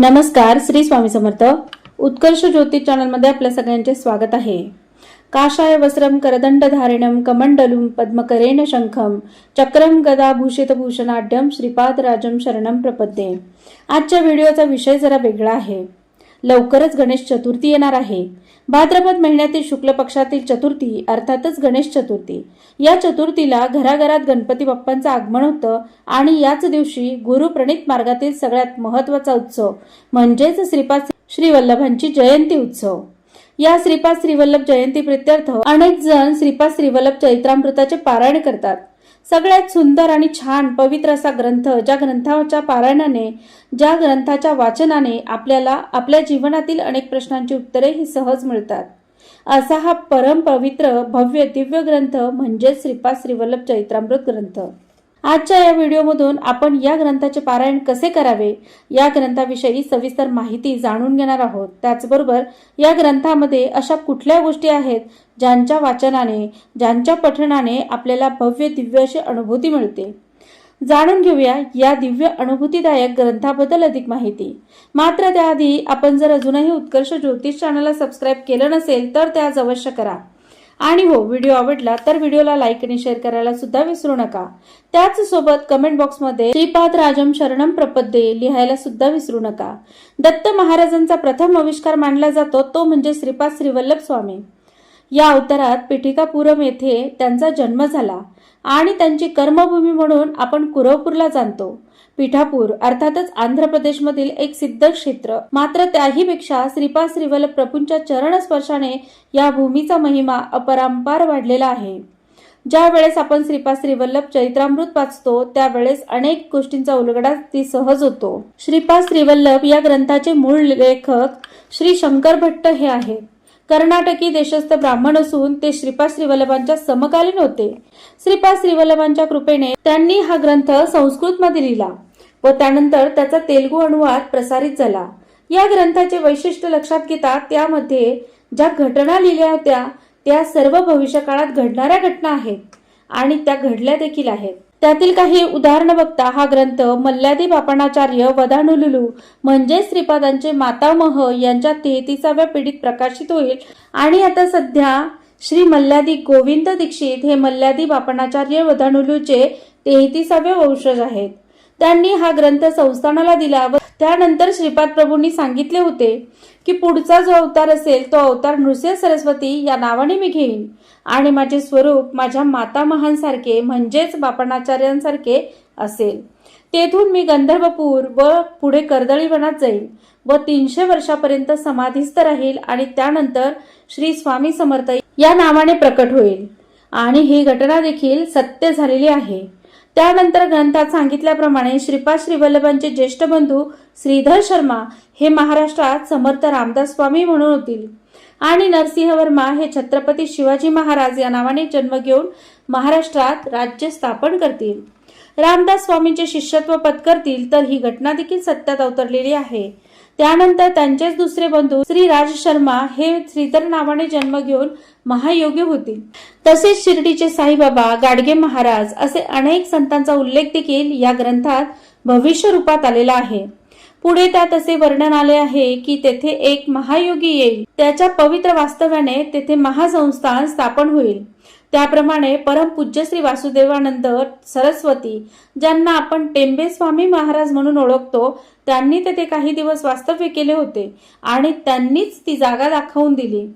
नमस्कार श्री स्वामी समर्थ. उत्कर्ष ज्योतिष चॅनलमध्ये आपल्या सगळ्यांचे स्वागत आहे. काशाय वस्त्रम करदंड धारिणम कमंडलूम पद्मकरेण शंखम चक्रम गदा भूषित भूषणाढ्यम श्रीपाद राजम शरणम प्रपद्ये. आजच्या व्हिडिओचा विषय जरा वेगळा आहे. लवकरच गणेश चतुर्थी येणार आहे. भाद्रपद महिन्यातील शुक्ल पक्षातील चतुर्थी अर्थातच गणेश चतुर्थी. या चतुर्थीला घराघरात गणपती बाप्पांचं आगमन होतं आणि याच दिवशी गुरुप्रणित मार्गातील सगळ्यात महत्त्वाचा उत्सव म्हणजेच श्रीपाद श्री वल्लभांची जयंती उत्सव. या श्रीपाद श्रीवल्लभ जयंती प्रित्यर्थ अनेक जण श्रीपाद श्रीवल्लभ चैत्रामृताचे पारायण करतात. सगळ्यात सुंदर आणि छान पवित्र असा ग्रंथ ज्या ग्रंथाच्या पारायणाने ज्या ग्रंथाच्या वाचनाने आपल्याला आपल्या जीवनातील अनेक प्रश्नांची उत्तरे ही सहज मिळतात. असा हा परम पवित्र भव्य दिव्य ग्रंथ म्हणजेच श्रीपाद श्रीवल्लभ चैत्रामृत ग्रंथ. आजच्या या व्हिडिओमधून आपण या ग्रंथाचे पारायण कसे करावे या ग्रंथाविषयी सविस्तर माहिती जाणून घेणार आहोत. त्याचबरोबर या ग्रंथामध्ये अशा कुठल्या गोष्टी आहेत ज्यांच्या वाचनाने ज्यांच्या पठणाने आपल्याला भव्य दिव्य अशी अनुभूती मिळते? जाणून घेऊया या दिव्य अनुभूतीदायक ग्रंथाबद्दल अधिक माहिती. मात्र त्याआधी आपण जर अजूनही उत्कर्ष ज्योतिष चॅनलला सबस्क्राईब केलं नसेल तर ते अवश्य करा. आणि हो व्हिडिओ आवडला तर व्हिडिओला लाईक आणि शेअर करायला सुद्धा विसरू नका. त्याच सोबत कमेंट बॉक्समध्ये श्रीपाद राजम शरणम प्रपद्ये लिहायला सुद्धा विसरू नका. दत्त महाराजांचा प्रथम आविष्कार मानला जातो तो म्हणजे श्रीपाद श्रीवल्लभ स्वामी. या अवतारात पिठिकापुरम येथे त्यांचा जन्म झाला आणि त्यांची कर्मभूमी म्हणून आपण कुरवपूरला जाणतो. पिठापूर अर्थातच आंध्र प्रदेशमधील एक सिद्ध क्षेत्र. मात्र त्याहीपेक्षा श्रीपा श्रीवल्लभ प्रभूंच्या चरण स्पर्शाने या भूमीचा महिमा अपरंपार वाढलेला आहे. ज्या वेळेस आपण श्रीपा श्रीवल्लभ चैत्रामृत वाचतो त्यावेळेस अनेक गोष्टींचा उलगडा ती सहज होतो. श्रीपा श्रीवल्लभ या ग्रंथाचे मूळ लेखक श्री शंकर भट्ट हे आहेत. कर्नाटकी देशस्थ ब्राह्मण असून ते श्रीपाद श्रीवल्लभांच्या समकालीन होते. श्रीपाद श्रीवल्लभांच्या कृपेने त्यांनी हा ग्रंथ संस्कृत मध्ये लिहिला व त्यानंतर त्याचा तेलगू अनुवाद प्रसारित झाला. या ग्रंथाचे वैशिष्ट्य लक्षात घेता त्यामध्ये ज्या घटना लिहिल्या होत्या त्या सर्व भविष्यकाळात घडणाऱ्या घटना आहेत आणि त्या घडल्या देखील आहेत. त्यातील काही उदाहरणं बघता हा ग्रंथ मल्ल्यादी बापणाचार्य वदानुलुलू म्हणजे श्रीपादांचे मातामह यांच्या तेहतीसाव्या पिढीत प्रकाशित होईल. आणि आता सध्या श्री मल्ल्यादी गोविंद दीक्षित हे मल्ल्यादी बापणाचार्य वदानुलूचे तेहतीसावे वंशज आहेत. त्यांनी हा ग्रंथ संस्थानाला दिला व त्यानंतर श्रीपाद प्रभूंनी सांगितले होते की पुढचा जो अवतार असेल तो अवतार नृसिंह सरस्वती या नावाने मी घेईन. आणि माझे स्वरूप माझ्या मातामहांसारखे म्हणजेच बापणाचार्यांसारखे असेल. तेथून मी गंधर्वपूर व पुढे कर्दळी वनात जाईल व तीनशे वर्षापर्यंत समाधीस्थ राहील आणि त्यानंतर श्री स्वामी समर्थ या नावाने प्रकट होईल. आणि ही घटना देखील सत्य झालेली आहे. त्यानंतर ग्रंथात सांगितल्याप्रमाणे श्रीपाद श्रीवल्लभांचे ज्येष्ठ बंधू श्रीधर शर्मा हे महाराष्ट्रात समर्थ रामदास स्वामी म्हणून होतील. आणि नरसिंह वर्मा हे छत्रपती शिवाजी महाराज या नावाने जन्म घेऊन महाराष्ट्रात राज्य स्थापन करतील. रामदास स्वामींचे शिष्यत्व पत्करतील तर ही घटना देखील सत्यात अवतरलेली आहे. त्यानंतर त्यांचेच दुसरे बंधू श्री राज शर्मा हे श्रीधर नावाने जन्म घेऊन महायोगी होतील तसेच शिर्डीचे साईबाबा गाडगे महाराज असे अनेक संतांचा उल्लेख देखील या ग्रंथात भविष्य रूपात आलेला आहे. पुढे त्यात असे वर्णन आले आहे की तेथे एक महायोगी येईल. त्याच्या पवित्र वास्तव्याने तेथे महासंस्थान स्थापन होईल. त्याप्रमाणे परमपूज्य श्री वासुदेवानंद सरस्वती ज्यांना आपण टेंबे स्वामी महाराज म्हणून ओळखतो त्यांनी तेथे काही दिवस वास्तव्य केले होते आणि त्यांनीच ती जागा दाखवून दिली.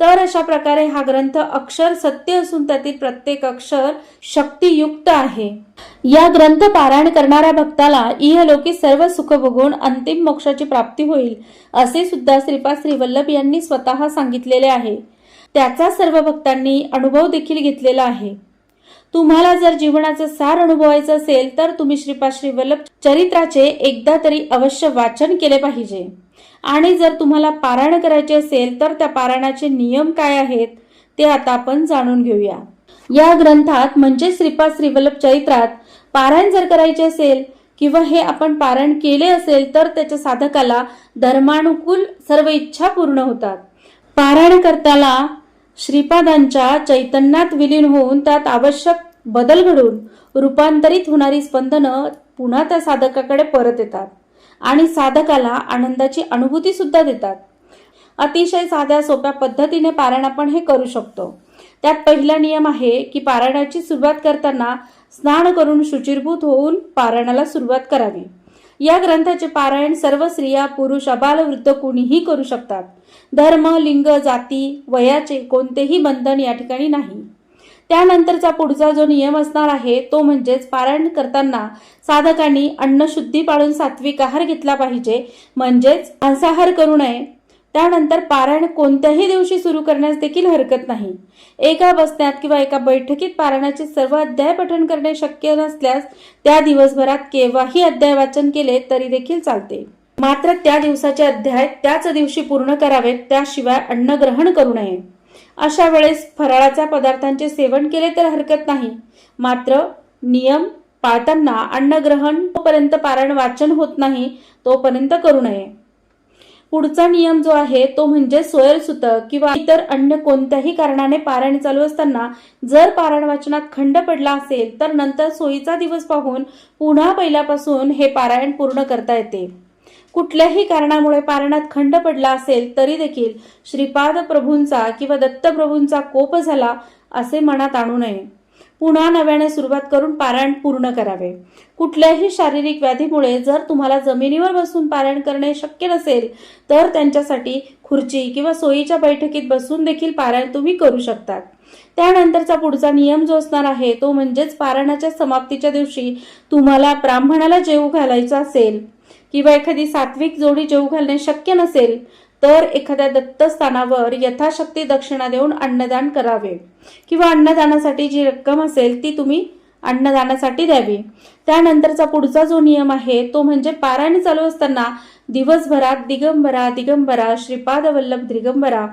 तर अशा प्रकारे हा ग्रंथ अक्षर सत्य असून त्यातील प्रत्येक अक्षर शक्तियुक्त आहे. या ग्रंथ पारायण करणाऱ्या भक्ताला इहलोकी सर्व सुख भोगून अंतिम मोक्षाची प्राप्ती होईल असे सुद्धा श्रीपाद श्रीवल्लभ यांनी स्वतः सांगितलेले आहे. त्याचा सर्व भक्तांनी अनुभव देखील घेतलेला आहे. तुम्हाला जर जीवनाचं सार अनुभवायचं असेल तर तुम्ही श्रीपाद श्रीवल्लभ चरित्राचे एकदा तरी अवश्य वाचन केले पाहिजे. आणि जर तुम्हाला पारायण करायचे असेल तर त्या पारायणाचे नियम काय आहेत ते आता आपण जाणून घेऊया. या ग्रंथात म्हणजे श्रीपाद श्रीवल्लभ चरित्रात पारायण जर करायचे असेल किंवा हे आपण पारायण केले असेल तर त्याच्या साधकाला धर्मानुकूल सर्व इच्छा पूर्ण होतात. पारायण करताना श्रीपादांच्या चैतन्यात विलीन होऊन त्यात आवश्यक बदल घडून रूपांतरित होणारी स्पंदनं पुन्हा त्या साधकाकडे परत येतात आणि साधकाला आनंदाची अनुभूती सुद्धा देतात. अतिशय साध्या सोप्या पद्धतीने पारायण आपण हे करू शकतो. त्यात पहिला नियम आहे की पारायणाची सुरुवात करताना स्नान करून शुचिरभूत होऊन पारायणाला सुरुवात करावी. या ग्रंथाचे पारायण सर्व स्त्रिया पुरुष अबालवृद्ध कुणीही कोणीही करू शकतात. धर्म लिंग जाती वयाचे कोणतेही बंधन या ठिकाणी नाही. त्यानंतरचा पुढचा जो नियम असणार आहे तो म्हणजेच पारायण करताना साधकांनी अन्नशुद्धी पाळून सात्विक आहार घेतला पाहिजे. म्हणजेच मांसाहार करू नये. त्यानंतर पारायण कोणत्याही दिवशी सुरू करण्यास देखील हरकत नाही. एका बसण्यात किंवा एका बैठकीत पारायणाचे सर्व अध्याय पठण करणे शक्य नसल्यास त्या दिवसभरात केव्हाही अध्याय वाचन केले तरी देखील चालते. मात्र त्या दिवसाचे अध्याय त्याच दिवशी पूर्ण करावेत त्याशिवाय अन्न ग्रहण करू नये. अशा वेळेस फराळाच्या पदार्थांचे सेवन केले तर हरकत नाही. मात्र नियम पाळताना अन्नग्रहण तोपर्यंत पारायण वाचन होत नाही तोपर्यंत करू नये. पुढचा नियम जो आहे तो म्हणजे सोयरसुतक किंवा इतर अन्य कोणत्याही कारणाने पारायण चालू असताना जर पारायण वाचनात खंड पडला असेल तर नंतर सोयीचा दिवस पाहून पुन्हा पहिल्यापासून हे पारायण पूर्ण करता येते. कुठल्याही कारणामुळे पारायणात खंड पडला असेल तरी देखील श्रीपाद प्रभूंचा किंवा दत्तप्रभूंचा कोप झाला असे मनात आणू नये. पुन्हा नव्याने सुरुवात करून पारायण पूर्ण करावे. कुठल्याही शारीरिक व्याधीमुळे जर तुम्हाला जमिनीवर बसून पारायण करणे शक्य नसेल तर त्यांच्यासाठी खुर्ची किंवा सोयीच्या बैठकीत बसून देखील पारायण तुम्ही करू शकतात. त्यानंतरचा पुढचा नियम जो असणार आहे तो म्हणजेच पारायणाच्या समाप्तीच्या दिवशी तुम्हाला ब्राह्मणाला जेवू घालायचा असेल किंवा एखादी सात्विक जोडी जेऊ घालणे शक्य नसेल तर एखाद्या दत्तस्थानावर यथाशक्ती दक्षिणा देऊन अन्नदान करावे. किंवा अन्नदानासाठी जी रक्कम असेल ती तुम्ही अन्नदानासाठी द्यावी. त्यानंतरचा पुढचा जो नियम आहे तो म्हणजे पारायण चालू असताना दिवसभरात दिगंबरा दिगंबरा श्रीपाद वल्लभ दिगंबरा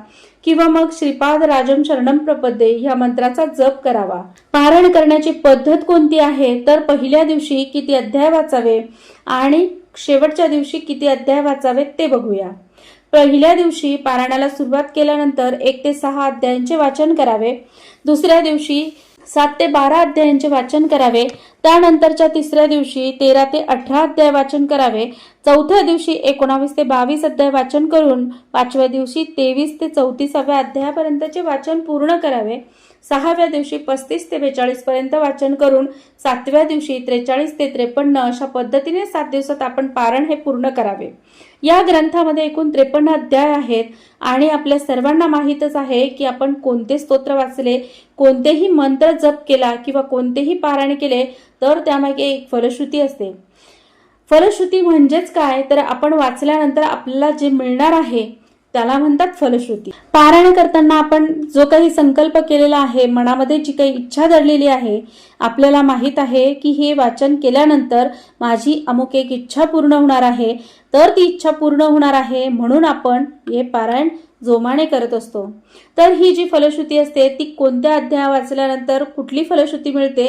किंवा मग श्रीपाद राजम शरणम प्रपदे ह्या मंत्राचा जप करावा. पारायण करण्याची पद्धत कोणती आहे? तर पहिल्या दिवशी किती अध्याय वाचावे आणि शेवटच्या दिवशी किती अध्याय वाचावेत ते बघूया. पहिल्या दिवशी पारायणाला सुरुवात केल्यानंतर एक ते सहा अध्यायांचे वाचन करावे. दुसऱ्या दिवशी सात ते बारा अध्यायांचे वाचन करावे. त्यानंतरच्या तिसऱ्या दिवशी तेरा ते अठरा अध्याय वाचन करावे. चौथ्या दिवशी एकोणावीस ते बावीस अध्याय वाचन करून पाचव्या दिवशी तेवीस ते चौतीसाव्या अध्यायापर्यंतचे वाचन पूर्ण करावे. सहाव्या दिवशी पस्तीस ते बेचाळीस पर्यंत वाचन करून सातव्या दिवशी त्रेचाळीस ते त्रेपन्न अशा पद्धतीने सात दिवसात आपण पारण हे पूर्ण करावे. या ग्रंथामध्ये एकूण त्रेपन्न अध्याय आहेत आणि आपल्या सर्वांना माहीतच आहे की आपण कोणते स्तोत्र वाचले कोणतेही मंत्र जप केला किंवा कोणतेही पारायण केले तर त्यामागे एक फलश्रुती असते. फलश्रुती म्हणजेच काय? तर आपण वाचल्यानंतर आपल्याला जे मिळणार आहे त्याला म्हणतात फलश्रुती. पारायण करताना आपण जो काही संकल्प केलेला आहे मनामध्ये जी काही इच्छा दडलेली आहे आपल्याला माहीत आहे की हे वाचन केल्यानंतर माझी अमुक एक इच्छा पूर्ण होणार आहे. तर ती इच्छा पूर्ण होणार आहे म्हणून आपण हे पारायण जोमाने करत असतो. तर ही जी फलश्रुती असते ती कोणत्या अध्याय वाचल्यानंतर कुठली फलश्रुती मिळते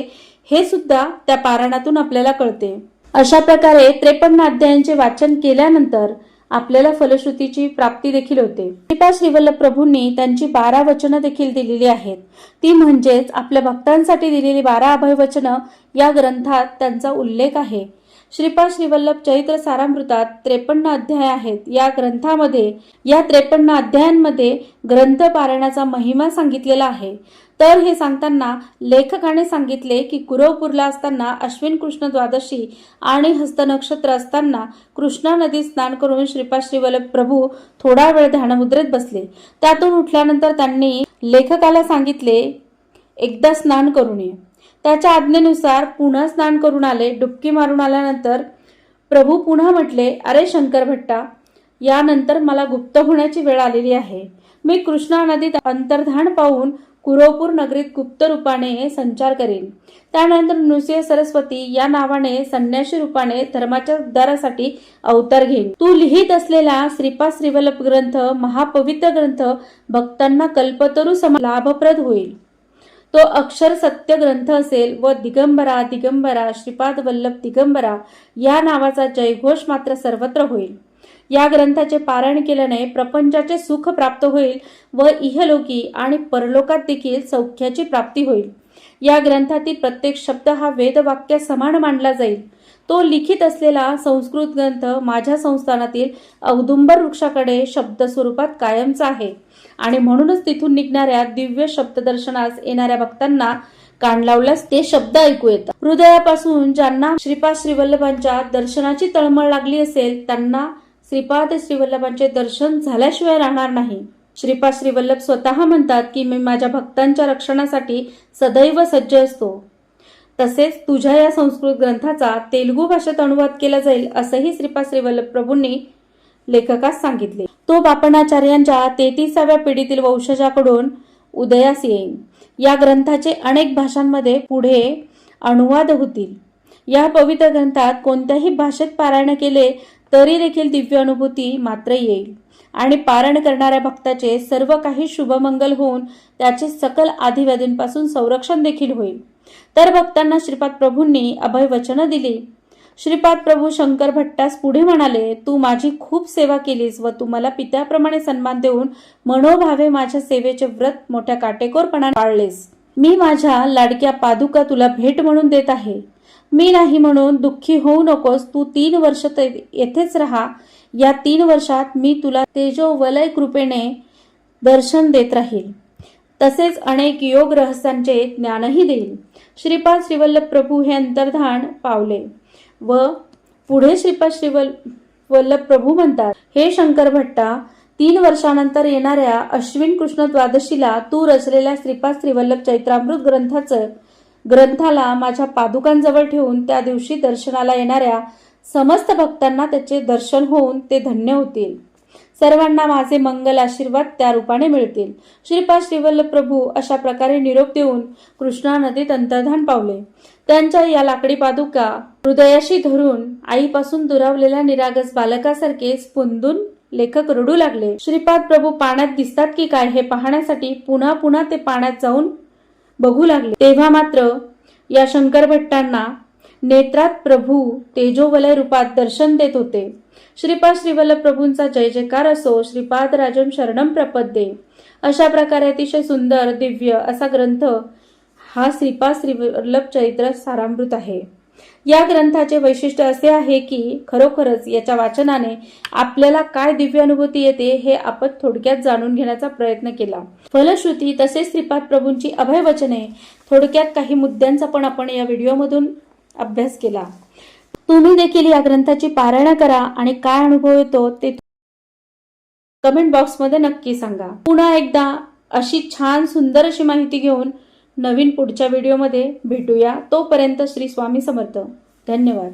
हे सुद्धा त्या पारायणातून आपल्याला कळते. अशा प्रकारे त्रेपन्न अध्यायांचे वाचन केल्यानंतर आपल्याला फलश्रुतीची प्राप्ती देखील होते. श्रीपाद श्रीवल्लभ प्रभूंनी त्यांची बारा वचनं देखील दिलेली आहेत. ती म्हणजेच आपल्या भक्तांसाठी दिलेली बारा अभय वचनं या ग्रंथात त्यांचा उल्लेख आहे. श्रीपाद श्रीवल्लभ चैत्र सारामृतात त्रेपन्न अध्याय आहेत. या ग्रंथामध्ये या त्रेपन्न अध्यायांमध्ये ग्रंथ पारायणाचा महिमा सांगितलेला आहे. तर हे सांगताना लेखकाने सांगितले की कुरवपूरला असताना अश्विन कृष्ण द्वादशी आणि हस्त नक्षत्र असताना कृष्णा नदीत स्नान करून श्रीपाद श्रीवल्लभ प्रभू थोडा वेळ ध्यानमुद्रेत बसले. त्यातून उठल्यानंतर त्यांनी लेखकाला सांगितले एकदा स्नान करून ये त्याच्या आज्ञेनुसार पुन्हा स्नान करून आले. डुबकी मारून आल्यानंतर प्रभू पुन्हा म्हटले अरे शंकर भट्टा यानंतर मला गुप्त होण्याची वेळ आलेली आहे. मी कृष्णा नदीत अंतर्धान पाहून कुरोपूर नगरीत गुप्त रूपाने संचार करेन. त्यानंतर नृसिंह सरस्वती या नावाने संन्यासी रूपाने धर्माच्या उद्धारासाठी अवतार घेईन. तू लिहित असलेला श्रीपाद श्रीवल्लभ ग्रंथ महापवित्र ग्रंथ भक्तांना कल्पतरू सम लाभप्रद होईल. तो अक्षर सत्य ग्रंथ असेल व दिगंबरा दिगंबरा श्रीपाद वल्लभ दिगंबरा या नावाचा जयघोष मात्र सर्वत्र होईल. या ग्रंथाचे पारायण केल्याने प्रपंचाचे सुख प्राप्त होईल व इहलोकी आणि परलोकात देखील सौख्याची प्राप्ती होईल. या ग्रंथातील प्रत्येक शब्द हा वेदवाक्य समान मानला जाईल. तो लिखित असलेला संस्कृत ग्रंथ माझ्या संस्थानातील औदुंबर वृक्षाकडे शब्द स्वरूपात कायमचा आहे. आणि म्हणूनच तिथून निघणाऱ्या दिव्य शब्ददर्शनास येणाऱ्या भक्तांना कान लावल्यास ते शब्द ऐकू येतात. हृदयापासून ज्यांना श्रीपाद श्रीवल्लभांच्या दर्शनाची तळमळ लागली असेल त्यांना श्रीपाद श्रीवल्लभांचे दर्शन झाल्याशिवाय राहणार नाही. श्रीपाद श्रीवल्लभ स्वतः म्हणतात की मी माझ्या भक्तांच्या रक्षणासाठी सदैव सज्ज असतो. तसेच तुझ्या या संस्कृत ग्रंथाचा तेलुगू भाषेत अनुवाद केला जाईल असंही श्रीपाद श्रीवल्लभ प्रभूंनी लेखकास सांगितले. तो बापणाचार्यांच्या तेहतीसाव्या पिढीतील वंशजाकडून उदयास येईल या ग्रंथाचे अनेक भाषांमध्ये पुढे अनुवाद होतील. या पवित्र ग्रंथात कोणत्याही भाषेत पारायण केले तरी देखील दिव्य अनुभूती मात्र येईल. आणि पारण करणाऱ्या भक्ताचे सर्व काही शुभमंगल होऊन त्याचे सकल आधिव्याधींपासून संरक्षण देखील होईल. तर भक्तांना श्रीपाद प्रभूंनी अभय वचनं दिली. श्रीपाद प्रभू शंकर भट्टास पुढे म्हणाले तू माझी खूप सेवा केलीस व तू मला पित्याप्रमाणे सन्मान देऊन मनोभावे माझ्या सेवेचे व्रत मोठ्या काटेकोरपणाने पाळलेस. मी माझ्या लाडक्या पादुका तुला भेट म्हणून देत आहे. मी नाही म्हणून दुःखी होऊ नकोस तू तीन वर्ष येथेच राहा. या तीन वर्षात मी तुला तेजो वलय कृपेने दर्शन देत राहील. तसेच अनेक योग रहस्यांचे ज्ञानही देईल. श्रीपाद श्रीवल्लभ प्रभू हे अंतर्धान पावले व पुढे श्रीपाद श्रीवल वल्लभ प्रभू म्हणतात हे शंकर भट्टा तीन वर्षानंतर येणाऱ्या अश्विन कृष्ण द्वादशीला तू रचलेल्या श्रीपाद श्रीवल्लभ चैत्रामृत ग्रंथाचं ग्रंथाला माझ्या पादुकांजवळ ठेवून त्या दिवशी दर्शनाला येणाऱ्या समस्त भक्तांना त्याचे दर्शन होऊन ते धन्य होतील. सर्वांना माझे मंगल आशीर्वाद त्या रूपाने मिळतील. श्रीपाद श्रीवल्ल प्रभू अशा प्रकारे निरोप देऊन कृष्णा नदीत अंतर्धान पावले. त्यांच्या या लाकडी पादुका हृदयाशी धरून आईपासून दुरावलेल्या निरागस बालकासारखे स्पुंदून लेखक रडू लागले. श्रीपाद प्रभू पाण्यात दिसतात की काय हे पाहण्यासाठी पुन्हा पुन्हा ते पाण्यात जाऊन बघू लागले. तेव्हा मात्र या शंकर भट्टांना नेत्रात प्रभू तेजोवलय रूपात दर्शन देत होते. श्रीपाद श्रीवल्लभ प्रभूंचा जय जयकार असो श्रीपाद राजम शरणम प्रपद्ये अशा प्रकारे अतिशय सुंदर दिव्य असा ग्रंथ हा श्रीपाद श्रीवल्लभ चरित्र सारामृत आहे. या ग्रंथाचे वैशिष्ट्य असे आहे की खरोखरच याच्या वाचनाने आपल्याला काय दिव्य अनुभूती येते हे आपण थोडक्यात जाणून घेण्याचा प्रयत्न केला. फलश्रुती तसेच श्रीपाद प्रभूंची अभय वचने थोडक्यात काही मुद्द्यांचा पण आपण या व्हिडिओमधून अभ्यास केला. तुम्ही देखील या ग्रंथाची पारायण करा आणि काय अनुभव येतो ते कमेंट बॉक्समध्ये नक्की सांगा. पुन्हा एकदा अशी छान सुंदर अशी माहिती घेऊन नवीन पुढच्या व्हिडिओमध्ये भेटूया. तोपर्यंत श्री स्वामी समर्थ. धन्यवाद.